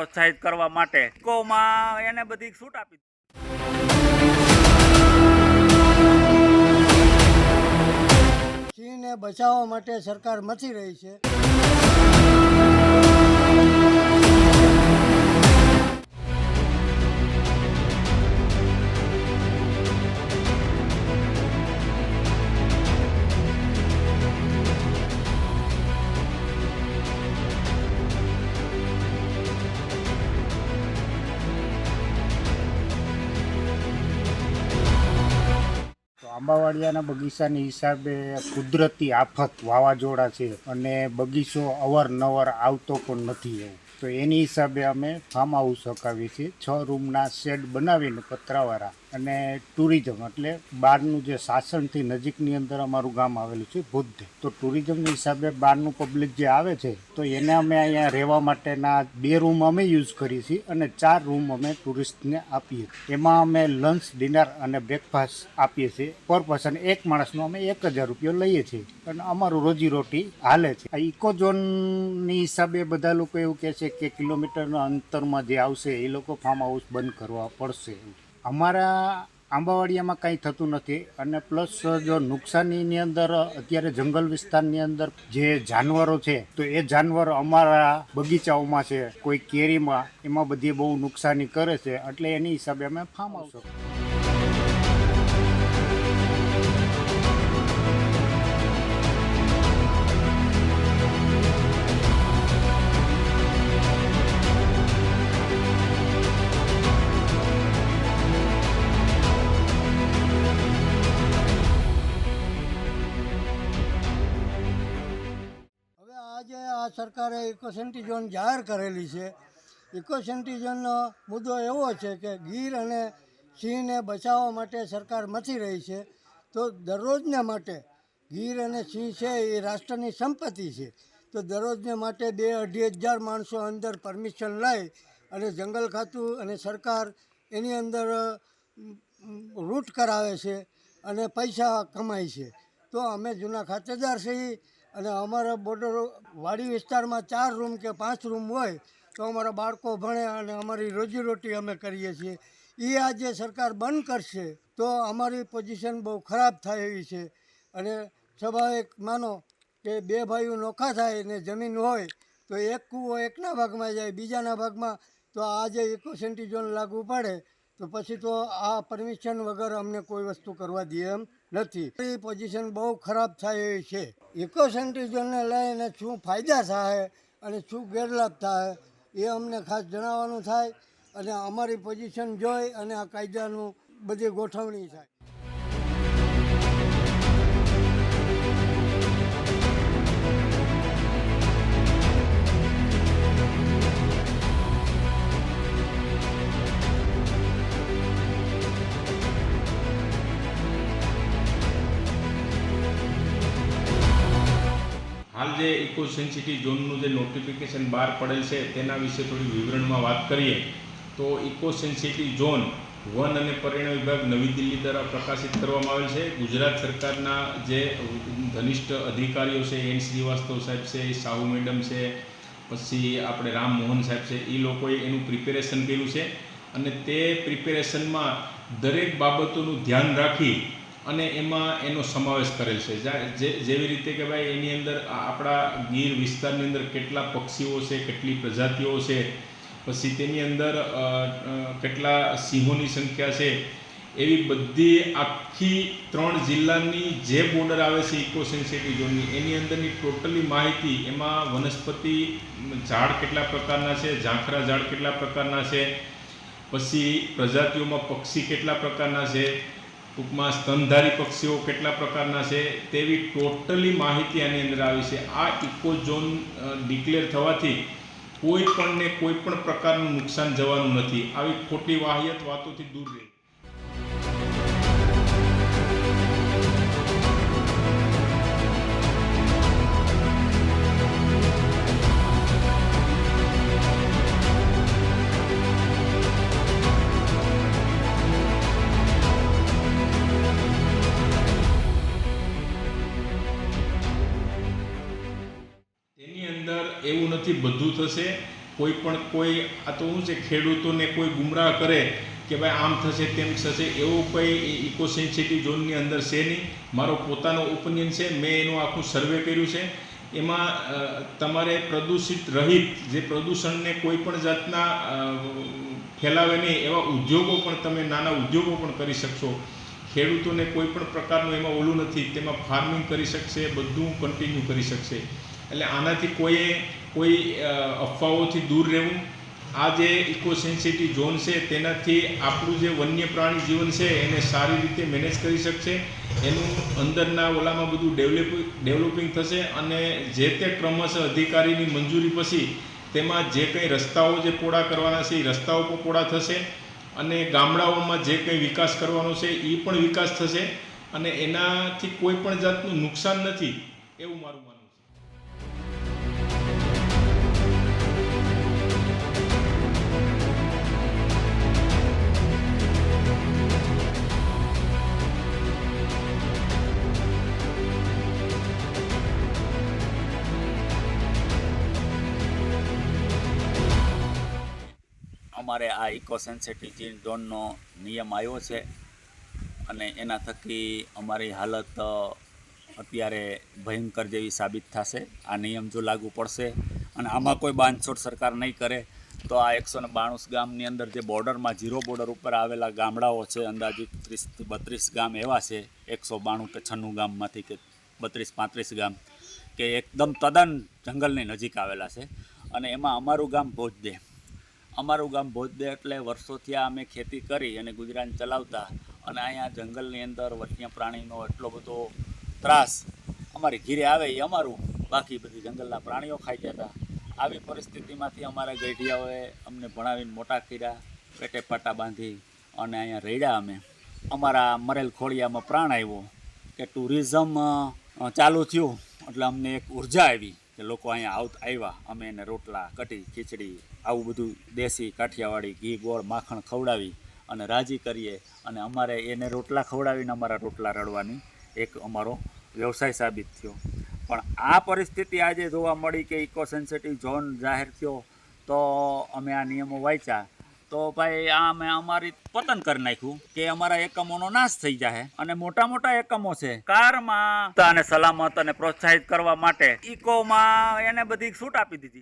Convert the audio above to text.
પ્રોત્સાહિત કરવા માટે ઇકોમાં એને બધી છૂટ આપી સિંહને બચાવવા માટે સરકાર મચી રહી છે. તો બગીચાની હિસાબે કુદરતી આફત, વાવાઝોડા છે અને બગીચો અવારનવાર આવતો પણ નથી એવું. તો એની હિસાબે અમે ફાર્મ હાઉસ હકાવીએ છીએ. છ રૂમના શેડ બનાવીને પતરાવાળા. અને ટુરિઝમ એટલે બહારનું જે સાસણથી નજીકની અંદર અમારું ગામ આવેલું છે બુદ્ધ. તો ટુરિઝમની હિસાબે બહારનું પબ્લિક જે આવે છે, તો એને અમે અહીંયા રહેવા માટેના બે રૂમ અમે યુઝ કરીએ છીએ અને ચાર રૂમ અમે ટુરિસ્ટને આપીએ એમાં અમે લંચ, ડિનર અને બ્રેકફાસ્ટ આપીએ છીએ પર પર્સન. એક માણસનો અમે એક હજાર રૂપિયા લઈએ છીએ. અને અમારું રોજીરોટી હાલે છે. આ ઇકો ઝોનની હિસાબે બધા લોકો એવું કહે છે કે કિલોમીટરના અંતરમાં જે આવશે એ લોકો ફાર્મ હાઉસ બંધ કરવા પડશે. અમારા આંબાવાડિયામાં કાંઈ થતું નથી અને પ્લસ જો નુકસાનીની અંદર, અત્યારે જંગલ વિસ્તારની અંદર જે જાનવરો છે, તો એ જાનવર અમારા બગીચાઓમાં છે, કોઈ કેરીમાં, એમાં બધી બહુ નુકસાની કરે છે, એટલે એની હિસાબે અમે ફાર્મ હાઉસ આ સરકારે ઇકો ઝોન જાહેર કરેલી છે. ઇકો સેન્ટી ઝોનનો મુદ્દો એવો છે કે ગીર અને સિંહને બચાવવા માટે સરકાર મથી રહી છે. તો દરરોજને માટે ગીર અને સિંહ છે એ રાષ્ટ્રની સંપત્તિ છે. તો દરરોજને માટે બે અઢી હજાર માણસો અંદર પરમિશન લઈ અને જંગલ ખાતું અને સરકાર એની અંદર રૂટ કરાવે છે અને પૈસા કમાય છે. તો અમે જૂના ખાતેદાર છીએ. અને અમારા બોર્ડર વાડી વિસ્તારમાં ચાર રૂમ કે પાંચ રૂમ હોય તો અમારા બાળકો ભણે અને અમારી રોજીરોટી અમે કરીએ છીએ. એ આજે સરકાર બંધ કરશે તો અમારી પોઝિશન બહુ ખરાબ થાય એવી છે. અને સ્વાભાવિક માનો કે બે ભાઈઓ નોખા થાય ને જમીન હોય તો એક કૂવો એકના ભાગમાં જાય, બીજાના ભાગમાં તો આજે ઇકો સેન્ટી ઝોન લાગુ પડે. તો પછી તો આ પરમિશન વગર અમને કોઈ વસ્તુ કરવા દે એમ નથી. એ પોઝિશન બહુ ખરાબ થાય એવી છે. ઇકો સેન્ટ્રી લઈને શું ફાયદા થાય અને શું ગેરલાભ થાય એ અમને ખાસ જણાવવાનું થાય અને અમારી પોઝિશન જોઈ અને આ કાયદાનું બધી ગોઠવણી થાય. જે ઇકો સેન્સિટી ઝોનનું જે નોટિફિકેશન બહાર પડેલ છે, તેના વિશે થોડી વિવરણમાં વાત કરીએ. તો ઇકો સેન્સિટી ઝોન વન અને પર્યાવરણ વિભાગ નવી દિલ્હી દ્વારા પ્રકાશિત કરવામાં આવેલ છે. ગુજરાત સરકારના જે ઘનિષ્ઠ અધિકારીઓ છે, એન શ્રીવાસ્તવ સાહેબ છે, સાહુ મેડમ છે, પછી આપણે રામ મોહન સાહેબ છે એ લોકોએ એનું પ્રિપેરેશન કર્યું છે. અને તે પ્રિપેરેશનમાં દરેક બાબતોનું ધ્યાન રાખી અને એમાં એનો સમાવેશ કરેલ છે. જેવી રીતે કે ભાઈ એની અંદર આપણા ગીર વિસ્તારની અંદર કેટલા પક્ષીઓ છે, કેટલી પ્રજાતિઓ છે, પછી તેની અંદર કેટલા સિંહોની સંખ્યા છે, એવી બધી આખી ત્રણ જિલ્લાની જે બોર્ડર આવે છે ઇકો સેન્સિટિવ ઝોનની એની અંદરની ટોટલી માહિતી એમાં વનસ્પતિ, ઝાડ કેટલા પ્રકારના છે, ઝાંખરા ઝાડ કેટલા પ્રકારના છે, પછી પ્રજાતિઓમાં પક્ષી કેટલા પ્રકારના છે ટૂંકમાં સ્તનધારી પક્ષીઓ કેટલા પ્રકારના છે તેવી ટોટલી માહિતી આની અંદર આવી છે. આ ઇકોઝોન ડિક્લેર થવાથી કોઈ પણને કોઈ પણ પ્રકારનું નુકસાન જવાનું નથી. આવી ખોટી વાહિયત વાતોથી દૂર રહે નથી બધું થશે. કોઈ પણ કોઈ, આ તો શું છે, ખેડૂતોને કોઈ ગુમરાહ કરે કે ભાઈ આમ થશે, તેમ થશે, એવું કંઈ ઇકો સેન્સિટિવ ઝોનની અંદર છે નહીં. મારો પોતાનો ઓપિનિયન છે, મેં એનું આખું સર્વે કર્યું છે. એમાં તમારે પ્રદૂષિત રહિત, જે પ્રદૂષણને કોઈ પણ જાતના ફેલાવે નહીં, એવા ઉદ્યોગો પણ તમે, નાના ઉદ્યોગો પણ કરી શકશો. ખેડૂતોને કોઈ પણ પ્રકારનું એમાં ઓલું નથી. તેમાં ફાર્મિંગ કરી શકશે, બધું કન્ટિન્યુ કરી શકશે. એટલે આનાથી કોઈએ કોઈ અફવાઓથી દૂર રહેવું. આ જે ઇકો સેન્સિટિવ ઝોન છે, તેનાથી આપણું જે વન્ય પ્રાણી જીવન છે, એને સારી રીતે મેનેજ કરી શકશે. એનું અંદરના ઓલામાં બધું ડેવલપ, ડેવલપિંગ થશે અને જે તે ક્રમશઃ અધિકારીની મંજૂરી પછી તેમાં જે કંઈ રસ્તાઓ જે પોળા કરવાના છે, એ રસ્તાઓ પણ પોળા થશે. અને ગામડાઓમાં જે કંઈ વિકાસ કરવાનો છે એ પણ વિકાસ થશે. અને એનાથી કોઈ પણ જાતનું નુકસાન નથી, એવું મારું માનવું અમારે આ ઇકો સેન્સિટિવ ઝોનનો નિયમ આવ્યો છે અને એના થકી અમારી હાલત અત્યારે ભયંકર જેવી સાબિત થશે. આ નિયમ જો લાગુ પડશે અને આમાં કોઈ બાંધછોડ સરકાર નહીં કરે, તો આ એકસો ને બાણું ગામની અંદર જે બોર્ડરમાં ઝીરો બોર્ડર ઉપર આવેલા ગામડાઓ છે, અંદાજિત ત્રીસથી બત્રીસ ગામ એવા છે, એકસો બાણું કે છન્નું ગામમાંથી કે બત્રીસ પાંત્રીસ ગામ, કે એકદમ તદ્દન જંગલની નજીક આવેલા છે. અને એમાં અમારું ગામ ભોજદે અમારું ગામ ભોજદે એટલે વર્ષોથી આ અમે ખેતી કરી અને ગુજરાન ચલાવતા અને અહીંયા જંગલની અંદર વન્ય પ્રાણીનો એટલો બધો ત્રાસ અમારી ઘીરે આવે એ અમારું. બાકી બધી જંગલના પ્રાણીઓ ખાઈ જતા. આવી પરિસ્થિતિમાંથી અમારા ગઢિયાઓએ અમને ભણાવીને મોટા કર્યા, પેટે પાટા બાંધી અને અહીંયા રેડ્યા અમે. અમારા મરેલ ખોડિયામાં પ્રાણ આવ્યો કે ટુરિઝમ ચાલુ થયું એટલે અમને એક ઊર્જા આવી. કે લોકો અહીંયા આવતા આવ્યા. અમે એને રોટલા, કઢી, ખીચડી, આવું બધું દેશી કાઠિયાવાડી ઘી, ગોળ, માખણ ખવડાવી અને રાજી કરીએ. અને અમારે એને રોટલા ખવડાવીને અમારા રોટલા રડવાની એક અમારો વ્યવસાય સાબિત થયો. પણ આ પરિસ્થિતિ આજે જોવા મળી કે ઇકો સેન્સિટિવ ઝોન જાહેર થયો, તો અમે આ નિયમો વાંચ્યા. તો ભાઈ આ અમે અમારી પતન કરી નાખ્યું કે અમારા એકમોનો નાશ થઈ જાય અને મોટા મોટા એકમો છે. કારમાં અને સલામત અને પ્રોત્સાહિત કરવા માટે ઇકોમાં એને બધી છૂટ આપી દીધી.